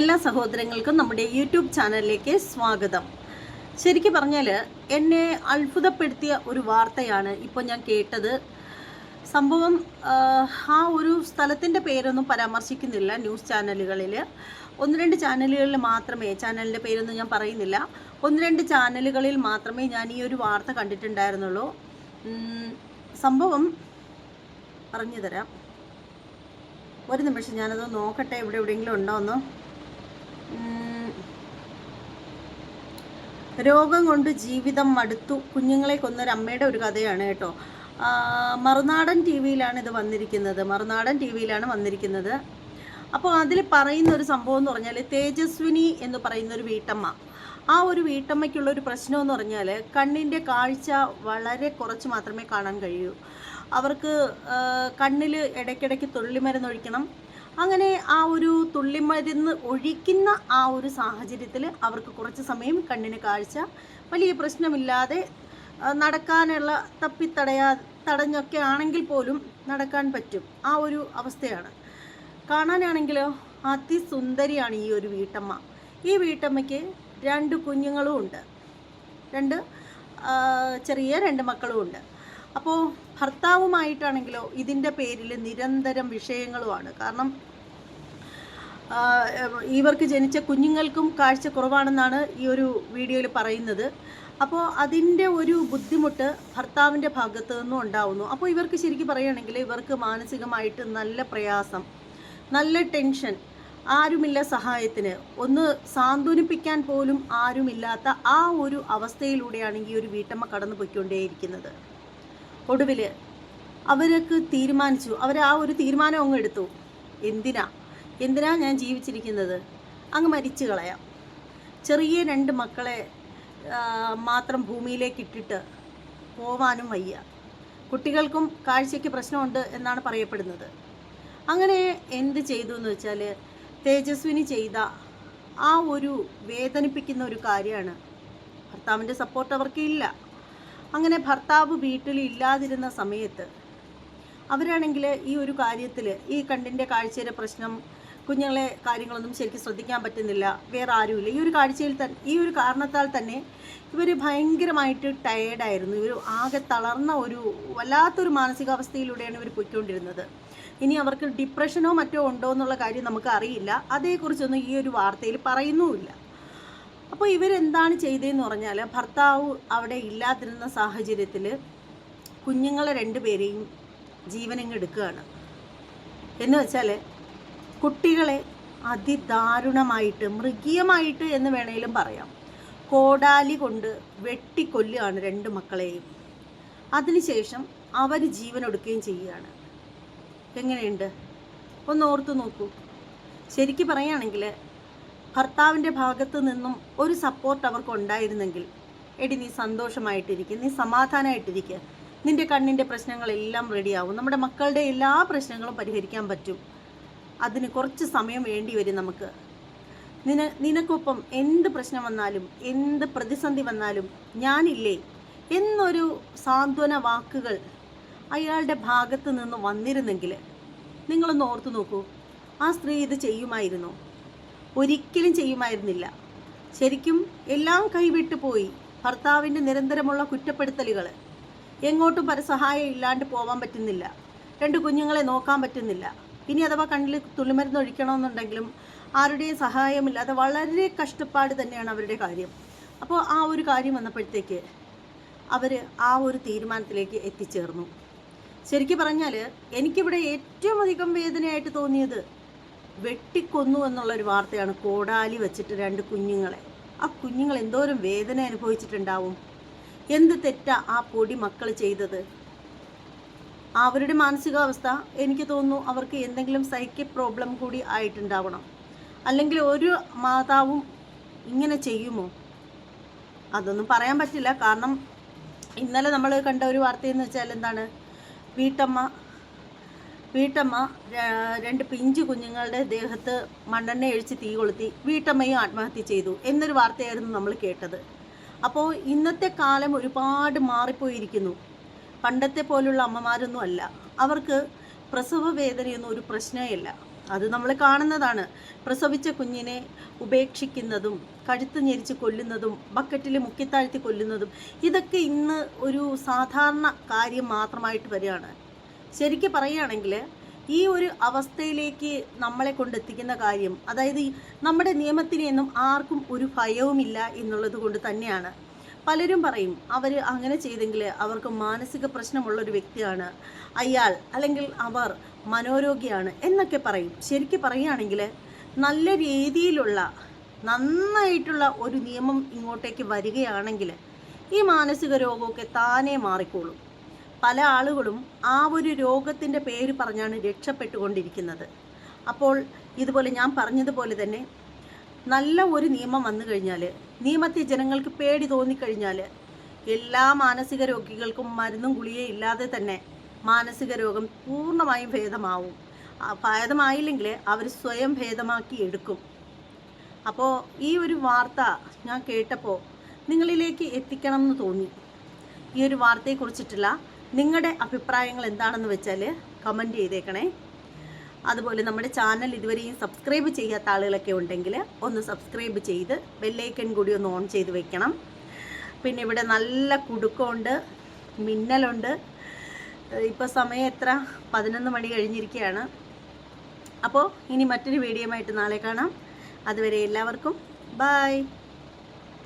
എല്ലാ സഹോദരങ്ങൾക്കും നമ്മുടെ യൂട്യൂബ് ചാനലിലേക്ക് സ്വാഗതം. ശരിക്കും പറഞ്ഞാൽ എന്നെ അത്ഭുതപ്പെടുത്തിയ ഒരു വാർത്തയാണ് ഇപ്പോൾ ഞാൻ കേട്ടത്. സംഭവം ആ, ഒരു സ്ഥലത്തിന്റെ പേരൊന്നും പരാമർശിക്കുന്നില്ല ന്യൂസ് ചാനലുകളിൽ ഒന്ന് രണ്ട് ചാനലുകളിൽ മാത്രമേ ചാനലിന്റെ പേരൊന്നും ഞാൻ പറയുന്നില്ല. ഒന്ന് രണ്ട് ചാനലുകളിൽ മാത്രമേ ഞാൻ ഈ ഒരു വാർത്ത കണ്ടിട്ടുണ്ടായിരുന്നുള്ളൂ. സംഭവം പറഞ്ഞു തരാം ഒരു നിമിഷം ഞാനത് നോക്കട്ടെ ഇവിടെ എവിടെയെങ്കിലും ഉണ്ടോ എന്ന്. രോഗം കൊണ്ട് ജീവിതം മടുത്തു. കുഞ്ഞുങ്ങളെ കൊന്നൊരു അമ്മയുടെ ഒരു കഥയാണ് കേട്ടോ. മറുനാടൻ ടി വിയിലാണ് ഇത് വന്നിരിക്കുന്നത്. മറുനാടൻ ടി വിയിലാണ് വന്നിരിക്കുന്നത്. അപ്പോൾ അതിൽ പറയുന്ന ഒരു സംഭവം എന്ന് പറഞ്ഞാൽ തേജസ്വിനി എന്ന് പറയുന്ന ഒരു വീട്ടമ്മ. ആ ഒരു വീട്ടമ്മയ്ക്കുള്ള ഒരു പ്രശ്നം എന്ന് പറഞ്ഞാൽ കണ്ണിന്റെ കാഴ്ച വളരെ കുറച്ച് മാത്രമേ കാണാൻ കഴിയൂ. അവർക്ക് കണ്ണിൽ ഇടയ്ക്കിടയ്ക്ക് തുള്ളിമരുന്ന് ഒഴിക്കണം അങ്ങനെ ആ ഒരു തുള്ളിമരുന്ന് ഒഴിക്കുന്ന ആ ഒരു സാഹചര്യത്തിൽ അവർക്ക് കുറച്ച് സമയം കണ്ണിന് കാഴ്ച. വലിയ പ്രശ്നമില്ലാതെ നടക്കാനുള്ള തപ്പിത്തടയാ തടഞ്ഞൊക്കെ ആണെങ്കിൽ പോലും നടക്കാൻ പറ്റും. ആ ഒരു അവസ്ഥയാണ്. കാണാനാണെങ്കിലോ? അതിസുന്ദരിയാണ് ഈ ഒരു വീട്ടമ്മ. ഈ വീട്ടമ്മയ്ക്ക് രണ്ട് കുഞ്ഞുങ്ങളും ഉണ്ട് രണ്ട് ചെറിയ രണ്ട് മക്കളും ഉണ്ട് അപ്പോൾ ഭർത്താവുമായിട്ടാണെങ്കിലോ ഇതിന്റെ പേരിൽ നിരന്തരം വിഷയങ്ങളുമാണ്. കാരണം ഇവർക്ക് ജനിച്ച കുഞ്ഞുങ്ങൾക്കും കാഴ്ച കുറവാണെന്നാണ് ഈ ഒരു വീഡിയോയിൽ പറയുന്നത്. അപ്പോൾ അതിന്റെ ഒരു ബുദ്ധിമുട്ട് ഭർത്താവിന്റെ ഭാഗത്തു നിന്നും ഉണ്ടാവുന്നു. അപ്പോൾ ഇവർക്ക് ശരിക്കും പറയുകയാണെങ്കിൽ ഇവർക്ക് മാനസികമായിട്ട് നല്ല പ്രയാസം നല്ല ടെൻഷൻ ആരുമില്ല സഹായത്തിന്. ഒന്ന് സാന്ത്വനിപ്പിക്കാൻ പോലും ആരുമില്ലാത്ത ആ ഒരു അവസ്ഥയിലൂടെയാണ് ഈ ഒരു വീട്ടമ്മ കടന്നു പോയിക്കൊണ്ടേയിരിക്കുന്നത് ഒടുവിൽ അവർക്ക് തീരുമാനിച്ചു. അവർ ആ ഒരു തീരുമാനം അങ്ങ് എടുത്തു. എന്തിനാ? എന്തിനാ ഞാൻ ജീവിച്ചിരിക്കുന്നത്? അങ്ങ് മരിച്ചു കളയാം. ചെറിയ രണ്ട് മക്കളെ മാത്രം ഭൂമിയിലേക്ക് ഇട്ടിട്ട് പോവാനും വയ്യ. കുട്ടികൾക്കും കാഴ്ചയ്ക്ക് പ്രശ്നമുണ്ട് എന്നാണ് പറയപ്പെടുന്നത്. അങ്ങനെ എന്ത് ചെയ്തു എന്ന് വെച്ചാൽ തേജസ്വിനി ചെയ്ത ആ ഒരു വേദനിപ്പിക്കുന്ന ഒരു കാര്യമാണ്. ഭർത്താവിന്റെ സപ്പോർട്ട് അവർക്ക് ഇല്ല. അങ്ങനെ ഭർത്താവ് വീട്ടിൽ ഇല്ലാതിരുന്ന സമയത്ത് അവരാണെങ്കിൽ ഈ ഒരു കാര്യത്തിൽ ഈ കണ്ണിന്റെ കാഴ്ചയുടെ പ്രശ്നം കുഞ്ഞുങ്ങളെ കാര്യങ്ങളൊന്നും ശരിക്കും ശ്രദ്ധിക്കാൻ പറ്റുന്നില്ല വേറെ ആരുമില്ല. ഈ ഒരു കാഴ്ചയിൽ തന്നെ ഈ ഒരു കാരണത്താൽ തന്നെ ഇവർ ഭയങ്കരമായിട്ട് ടയേർഡായിരുന്നു ഇവർ ആകെ തളർന്ന ഒരു വല്ലാത്തൊരു മാനസികാവസ്ഥയിലൂടെയാണ് ഇവർ പോയിക്കൊണ്ടിരുന്നത്. ഇനി അവർക്ക് ഡിപ്രഷനോ മറ്റോ ഉണ്ടോ എന്നുള്ള കാര്യം നമുക്ക് അറിയില്ല. അതേക്കുറിച്ചൊന്നും ഈ ഒരു വാർത്തയിൽ പറയുന്നുമില്ല. അപ്പോൾ ഇവരെന്താണ് ചെയ്തതെന്ന് പറഞ്ഞാൽ ഭർത്താവ് അവിടെ ഇല്ലാതിരുന്ന സാഹചര്യത്തിൽ കുഞ്ഞുങ്ങളെ രണ്ടുപേരെയും ജീവനങ്ങ് എടുക്കുകയാണ്. എന്ന് വെച്ചാൽ കുട്ടികളെ അതിദാരുണമായിട്ട് മൃഗീയമായിട്ട് എന്ന് വേണേലും പറയാം. കോടാലി കൊണ്ട് വെട്ടിക്കൊല്ലുകയാണ് രണ്ട് മക്കളെയും. അതിനുശേഷം അവർ ജീവനൊടുക്കുകയും ചെയ്യുകയാണ്. എങ്ങനെയുണ്ട്? ഒന്ന് ഓർത്തു നോക്കൂ. ശരിക്ക് പറയുകയാണെങ്കിൽ ഭർത്താവിന്റെ ഭാഗത്തു നിന്നും ഒരു സപ്പോർട്ട് അവർക്ക് ഉണ്ടായിരുന്നെങ്കിൽ എടി നീ സന്തോഷമായിട്ടിരിക്കുക നീ സമാധാനമായിട്ടിരിക്കുക നിന്റെ കണ്ണിന്റെ പ്രശ്നങ്ങളെല്ലാം റെഡിയാവും നമ്മുടെ മക്കളുടെ എല്ലാ പ്രശ്നങ്ങളും പരിഹരിക്കാൻ പറ്റും. അതിന് കുറച്ച് സമയം വേണ്ടി വരും നമുക്ക്. നിന നിനക്കൊപ്പം എന്ത് പ്രശ്നം വന്നാലും എന്ത് പ്രതിസന്ധി വന്നാലും ഞാനില്ലേ എന്നൊരു സാന്ത്വന വാക്കുകൾ അയാളുടെ ഭാഗത്ത് നിന്ന് വന്നിരുന്നെങ്കിൽ നിങ്ങളൊന്ന് ഓർത്തു നോക്കൂ. ആ സ്ത്രീ ഇത് ചെയ്യുമായിരുന്നോ? ഒരിക്കലും ചെയ്യുമായിരുന്നില്ല. ശരിക്കും എല്ലാം കൈവിട്ടു പോയി ഭർത്താവിന്റെ നിരന്തരമുള്ള കുറ്റപ്പെടുത്തലുകൾ എങ്ങോട്ടും പരസഹായം ഇല്ലാണ്ട് പോകാൻ പറ്റുന്നില്ല. രണ്ട് കുഞ്ഞുങ്ങളെ നോക്കാൻ പറ്റുന്നില്ല. ഇനി അഥവാ കണ്ണിൽ തുള്ളിമരുന്ന് ഒഴിക്കണമെന്നുണ്ടെങ്കിലും ആരുടെയും സഹായമില്ലാതെ വളരെ കഷ്ടപ്പാട് തന്നെയാണ് അവരുടെ കാര്യം. അപ്പോൾ ആ ഒരു കാര്യം വന്നപ്പോഴത്തേക്ക് അവർ ആ ഒരു തീരുമാനത്തിലേക്ക് എത്തിച്ചേർന്നു. ശരിക്കും പറഞ്ഞാൽ എനിക്കിവിടെ ഏറ്റവും അധികം വേദനയായിട്ട് തോന്നിയത് വെട്ടിക്കൊന്നു എന്നുള്ളൊരു വാർത്തയാണ് കോടാലി വെച്ചിട്ട് രണ്ട് കുഞ്ഞുങ്ങളെ. ആ കുഞ്ഞുങ്ങൾ എന്തോരം വേദന അനുഭവിച്ചിട്ടുണ്ടാവും? എന്ത് തെറ്റാ ആ പൊടി മക്കൾ ചെയ്തത്? അവരുടെ മാനസികാവസ്ഥ എനിക്ക് തോന്നുന്നു അവർക്ക് എന്തെങ്കിലും സൈക്യ പ്രോബ്ലം കൂടി ആയിട്ടുണ്ടാവണം. അല്ലെങ്കിൽ ഒരു മാതാവും ഇങ്ങനെ ചെയ്യുമോ? അതൊന്നും പറയാൻ പറ്റില്ല. കാരണം ഇന്നലെ നമ്മൾ കണ്ട ഒരു വാർത്തയെന്ന് വെച്ചാൽ എന്താണ്? വീട്ടമ്മ വീട്ടമ്മ രണ്ട് പിഞ്ചു കുഞ്ഞുങ്ങളുടെ ദേഹത്ത് മണ്ണെണ്ണ ഒഴിച്ച് തീ കൊളുത്തി വീട്ടമ്മയും ആത്മഹത്യ ചെയ്തു എന്നൊരു വാർത്തയായിരുന്നു നമ്മൾ കേട്ടത്. അപ്പോൾ ഇന്നത്തെ കാലം ഒരുപാട് മാറിപ്പോയിരിക്കുന്നു. പണ്ടത്തെ പോലുള്ള അമ്മമാരൊന്നും അല്ല. അവർക്ക് പ്രസവ വേദനയൊന്നും ഒരു പ്രശ്നമേയല്ല അത് നമ്മൾ കാണുന്നതാണ്. പ്രസവിച്ച കുഞ്ഞിനെ ഉപേക്ഷിക്കുന്നതും കഴുത്ത് ഞെരിച്ച് കൊല്ലുന്നതും ബക്കറ്റിൽ മുക്കിത്താഴ്ത്തി കൊല്ലുന്നതും ഇതൊക്കെ ഇന്ന് ഒരു സാധാരണ കാര്യം മാത്രമായിട്ട് വരികയാണ്. ശരിക്കും പറയുകയാണെങ്കിൽ ഈ ഒരു അവസ്ഥയിലേക്ക് നമ്മളെ കൊണ്ടെത്തിക്കുന്ന കാര്യം അതായത് നമ്മുടെ നിയമത്തിനെയൊന്നും ആർക്കും ഒരു ഭയവുമില്ല എന്നുള്ളത് കൊണ്ട് തന്നെയാണ്. പലരും പറയും അവർ അങ്ങനെ ചെയ്തെങ്കിൽ അവർക്ക് മാനസിക പ്രശ്നമുള്ള ഒരു വ്യക്തിയാണ്. അയാൾ അല്ലെങ്കിൽ അവർ മനോരോഗിയാണ് എന്നൊക്കെ പറയും. ശരിക്കും പറയുകയാണെങ്കിൽ നല്ല രീതിയിലുള്ള നന്നായിട്ടുള്ള ഒരു നിയമം ഇങ്ങോട്ടേക്ക് വരികയാണെങ്കിൽ ഈ മാനസിക രോഗമൊക്കെ താനേ മാറിക്കോളും. പല ആളുകളും ആ ഒരു രോഗത്തിന്റെ പേര് പറഞ്ഞാണ് രക്ഷപ്പെട്ടുകൊണ്ടിരിക്കുന്നത്. അപ്പോൾ ഇതുപോലെ ഞാൻ പറഞ്ഞതുപോലെ തന്നെ നല്ല ഒരു നിയമം വന്നു കഴിഞ്ഞാൽ നിയമത്തെ ജനങ്ങൾക്ക് പേടി തോന്നിക്കഴിഞ്ഞാൽ എല്ലാ മാനസിക രോഗികൾക്കും മരുന്നും ഗുളികയും ഇല്ലാതെ തന്നെ മാനസിക രോഗം പൂർണമായും ഭേദമാവും. ഭേദമായില്ലെങ്കിൽ അവർ സ്വയം ഭേദമാക്കി എടുക്കും. അപ്പോൾ ഈ ഒരു വാർത്ത ഞാൻ കേട്ടപ്പോൾ നിങ്ങളിലേക്ക് എത്തിക്കണം എന്ന് തോന്നി. ഈ ഒരു വാർത്തയെക്കുറിച്ചിട്ടുള്ള നിങ്ങളുടെ അഭിപ്രായങ്ങൾ എന്താണെന്ന് വെച്ചാൽ കമന്റ് ചെയ്തേക്കണേ. അതുപോലെ നമ്മുടെ ചാനൽ ഇതുവരെയും സബ്സ്ക്രൈബ് ചെയ്യാത്ത ആളുകളൊക്കെ ഉണ്ടെങ്കിൽ ഒന്ന് സബ്സ്ക്രൈബ് ചെയ്ത് ബെല്ലൈക്കൺ കൂടി ഒന്ന് ഓൺ ചെയ്ത് വെക്കണം. പിന്നെ ഇവിടെ നല്ല കുടുക്കമുണ്ട് മിന്നലുണ്ട്. ഇപ്പോൾ സമയം എത്ര? പതിനൊന്ന് മണി കഴിഞ്ഞിരിക്കുകയാണ്. അപ്പോൾ ഇനി മറ്റൊരു വീഡിയോയുമായിട്ട് നാളെ കാണാം. അതുവരെ എല്ലാവർക്കും ബായ്